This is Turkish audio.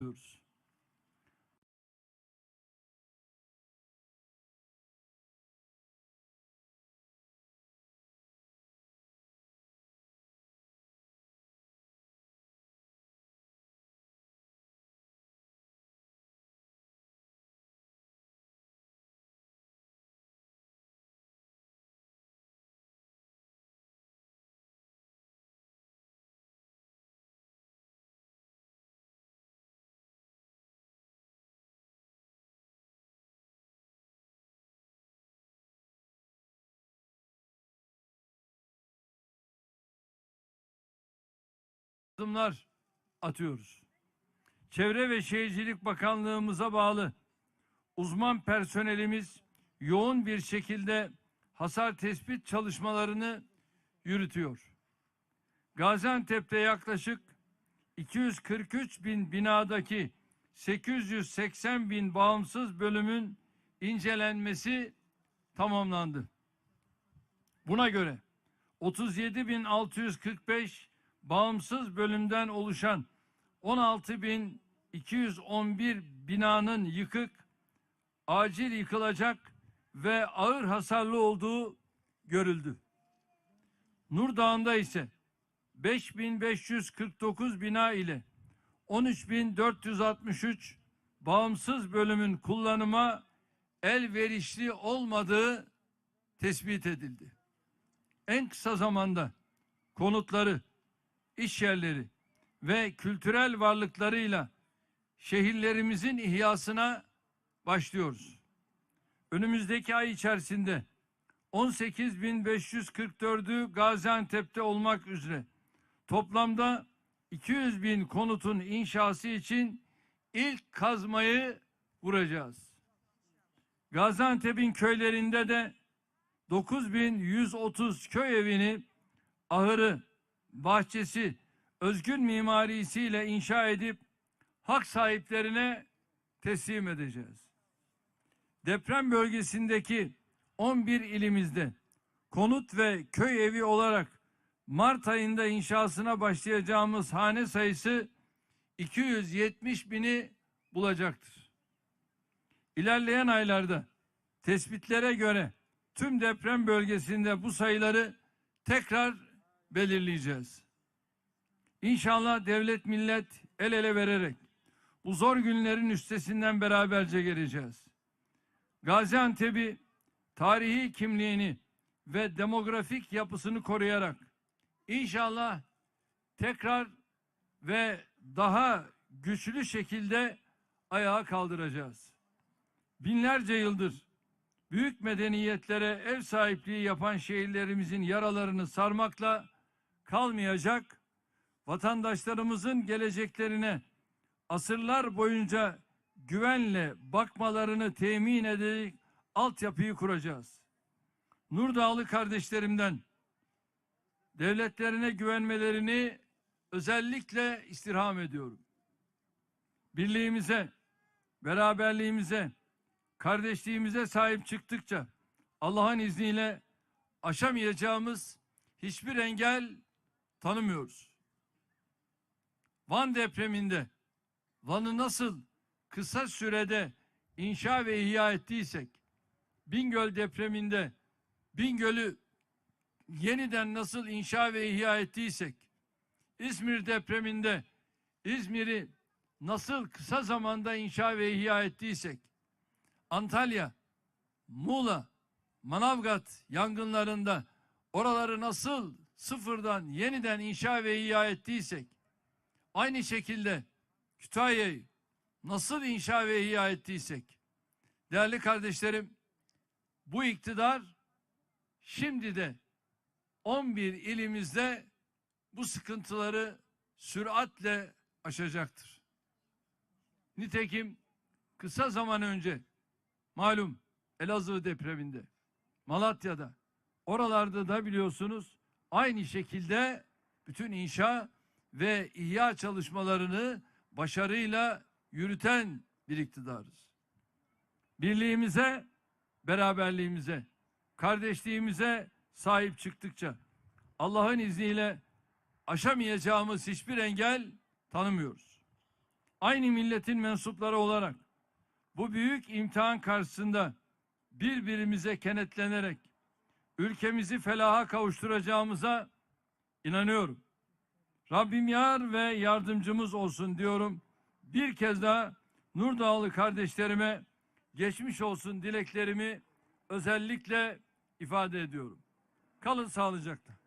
diyoruz. Adımlar atıyoruz. Çevre ve Şehircilik Bakanlığımıza bağlı uzman personelimiz yoğun bir şekilde hasar tespit çalışmalarını yürütüyor. Gaziantep'te yaklaşık 243 bin binadaki 880 bin bağımsız bölümün incelenmesi tamamlandı. Buna göre 37.645 bağımsız bölümden oluşan 16.211 binanın yıkık, acil yıkılacak ve ağır hasarlı olduğu görüldü. Nur Dağı'nda ise 5549 bina ile 13463 bağımsız bölümün kullanıma elverişli olmadığı tespit edildi. En kısa zamanda konutları, iş yerleri ve kültürel varlıklarıyla şehirlerimizin ihyasına başlıyoruz. Önümüzdeki ay içerisinde 18.544'ü Gaziantep'te olmak üzere toplamda 200 bin konutun inşası için ilk kazmayı vuracağız. Gaziantep'in köylerinde de 9130 köy evini, ahırı, bahçesi, özgün mimarisiyle inşa edip hak sahiplerine teslim edeceğiz. Deprem bölgesindeki 11 ilimizde konut ve köy evi olarak Mart ayında inşasına başlayacağımız hane sayısı 270 bini bulacaktır. İlerleyen aylarda tespitlere göre tüm deprem bölgesinde bu sayıları tekrar belirleyeceğiz. İnşallah devlet millet el ele vererek bu zor günlerin üstesinden beraberce geleceğiz. Gaziantep'i tarihi kimliğini ve demografik yapısını koruyarak inşallah tekrar ve daha güçlü şekilde ayağa kaldıracağız. Binlerce yıldır büyük medeniyetlere ev sahipliği yapan şehirlerimizin yaralarını sarmakla kalmayacak, vatandaşlarımızın geleceklerine asırlar boyunca güvenle bakmalarını temin ederek altyapıyı kuracağız. Nurdağlı kardeşlerimden devletlerine güvenmelerini özellikle istirham ediyorum. Birliğimize, beraberliğimize, kardeşliğimize sahip çıktıkça Allah'ın izniyle aşamayacağımız hiçbir engel tanımıyoruz. Van depreminde Van'ı nasıl kısa sürede inşa ve ihya ettiysek Bingöl depreminde Bingöl'ü yeniden nasıl inşa ve ihya ettiysek İzmir depreminde İzmir'i nasıl kısa zamanda inşa ve ihya ettiysek Antalya, Muğla, Manavgat yangınlarında oraları nasıl sıfırdan yeniden inşa ve ihya ettiysek aynı şekilde Kütahya'yı nasıl inşa ve ihya ettiysek değerli kardeşlerim bu iktidar şimdi de 11 ilimizde bu sıkıntıları süratle aşacaktır. Nitekim kısa zaman önce malum Elazığ depreminde, Malatya'da, oralarda da biliyorsunuz aynı şekilde bütün inşa ve ihya çalışmalarını başarıyla yürüten bir iktidarız. Birliğimize, beraberliğimize, kardeşliğimize sahip çıktıkça Allah'ın izniyle aşamayacağımız hiçbir engel tanımıyoruz. aynı milletin mensupları olarak bu büyük imtihan karşısında birbirimize kenetlenerek ülkemizi felaha kavuşturacağımıza inanıyorum. Rabbim yar ve yardımcımız olsun diyorum. Bir kez daha Nurdağlı kardeşlerime geçmiş olsun dileklerimi özellikle ifade ediyorum. Kalın sağlıcakla.